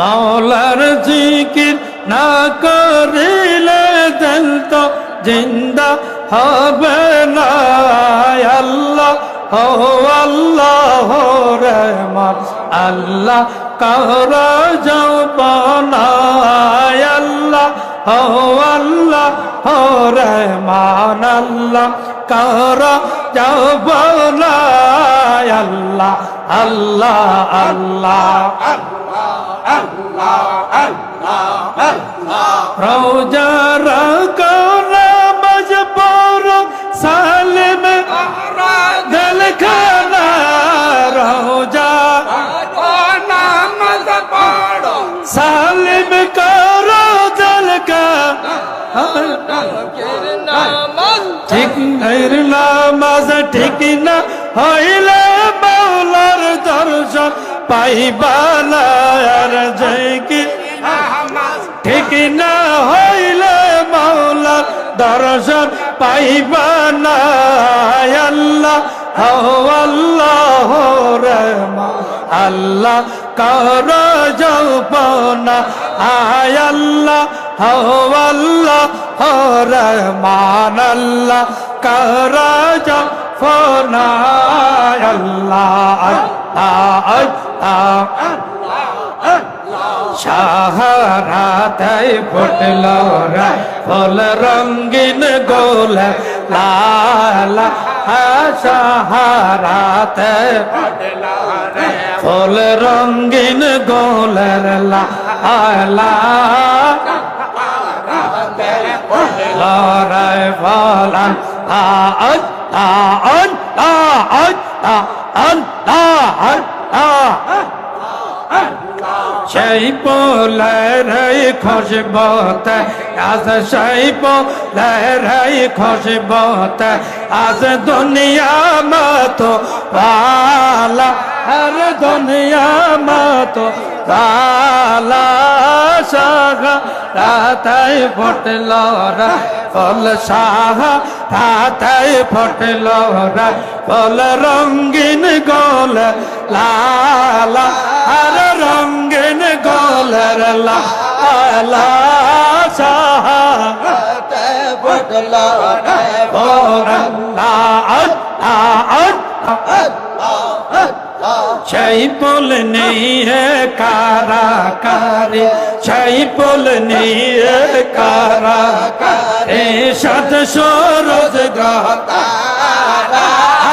মৌলার জিকির না করিলে দিল তো জিন্দা হবে না। আল্লাহ হো আল্লাহ রহমান, আল্লাহ জপনা আল্লাহ হো আল্লাহ হো রহমান, আল্লাহ কর জপনা আল্লাহ আল্লাহ আল্লাহ রোজার নামাজ পড়ো, সালিম রোজা করো দিল কা ঠিক নামাজ, ঠিক না হইলে দর্শন পাইবালা আর জয় কি। ঠিক না হইলে মাওলার দর্শন পাইবা না আল্লাহ আল্লাহ হো আল্লাহ, কর যৌপনা আয় আল্লাহ হো আল্লাহ হো রহমান আল্লাহ, কর যৌপনা আল্লাহ আল্লাহ আল্লাহ সাহারাতে ফুটল ফুল রঙ্গিন গোল লালা সাহারাতে ফুল রঙ্গিন গোলের লালা লড়াই ফলান আজ আজ আজ আজ আজ সেই পোলেরাই খুশবত আজ সেই পোলেরাই খুশবত আজ দুনিয়া মত পালা হর দুনিয়া মত পালা সাগা রাতাই ফুটল রা ফল সাহা রাতাই ফুটল রা ফল রঙ্গিন গোল, লালা। হর রঙ্গিন গোলর লালা সাহা পুল নেই হে কারা কারে সেই পুল নেই হে কারা কারে সত সরোজ গ্রহ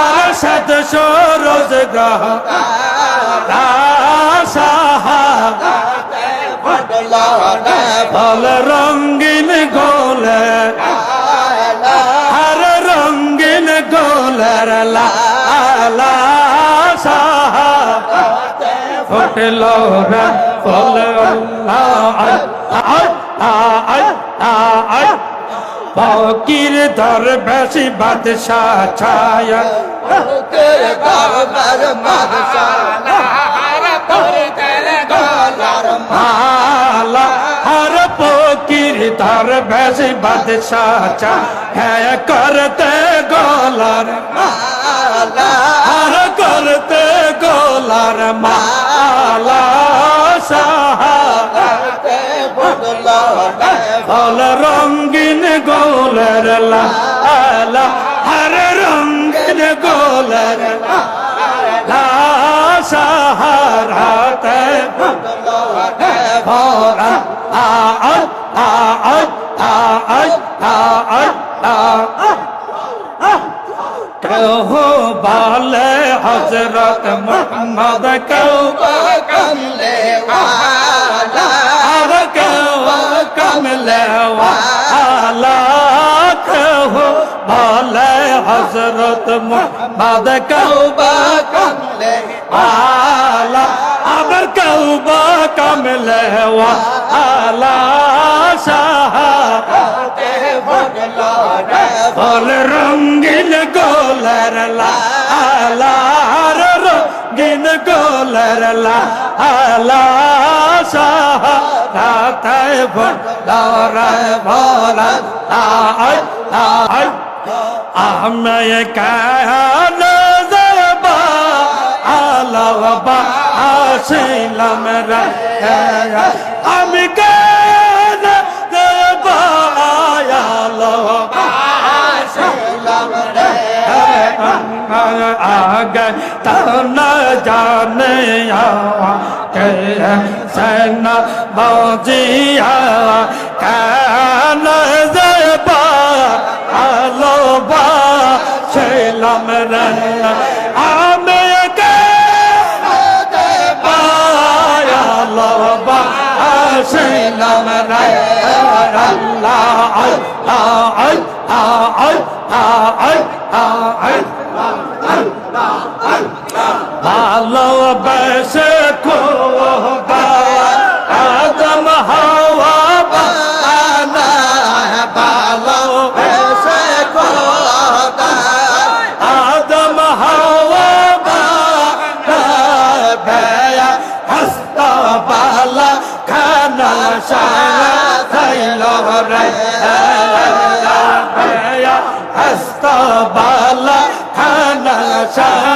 আর সত সরোজ গ্রহ সাহা ফল রঙ্গিন গোলে, হর রঙ্গিন গোলর লালা। সাহা ফুটল রা ফল ফকির ধর বেশি বাদশাহ ছায়া মালা ধর বেশি বাদশাহ ছায়া করতে গোলার হর করতে গোলার মালা। ফল রঙ্গিন গোলর লালা। হর রঙ্গিন গোলর লা সাহারাতে মোহাম্মদ কেউ আর কেউ কমলে ওয়ালা কেহ বলে হজরত মোহাম্মদ কেউ আলা আবার কেউ কমলে ওয়ালা সাহা ফল রঙ্গিন গোলর লালার রঙ্গিন গোলর ভোলা আয় আয়। আমি কান জবা আলা আল্লাহ বাসিলাম রে আমি কেন आ गए तो न जाने के सेना बजिया कैन जेबा आलो बा शेलम रन आमे के बाया लोबा शेलम रन अल्लाह अल्लाह अल्लाह अल्लाह अल्लाह الله بسكوه عظم هوا بنا بالله بسكوه عظم هوا بنا بيا حسب بالله كان شاعر ثيلو ريا بيا حسب সাহা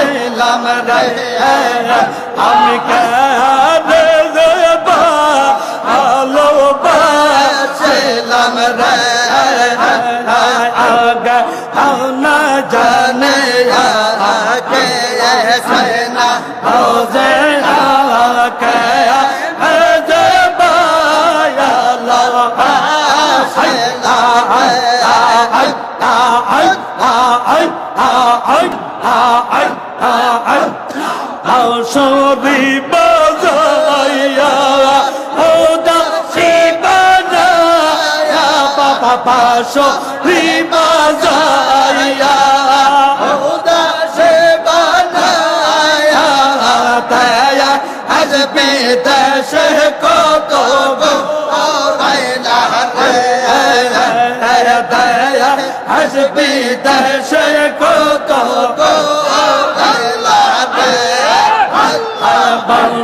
আসিলাম রে আমি কায়া জবা আলোবা আসিলাম রে আগা না জানে আকে সেনা হোজে আকায়া জবা সবই বাজাইয়া, উদাসী বাজায়া পাপা পাশো বাজায়া উদাসী বানায়া তায়া আজ বিদেশ কত আজ বিদেশ কত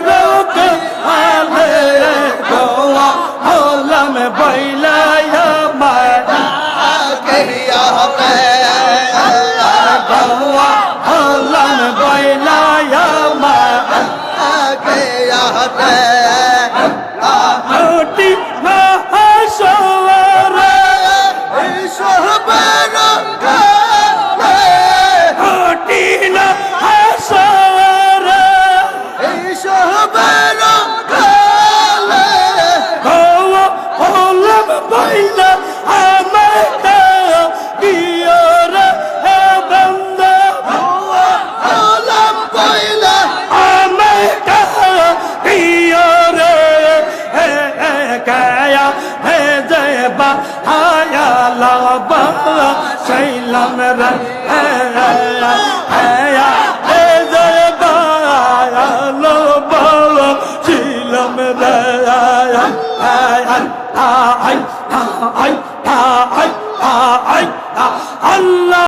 Bible. হায়ালা বাবা শৈলাম রে হায়া হে জয় বায়ালো বাবা শৈলাম রে হায়া হায় হায়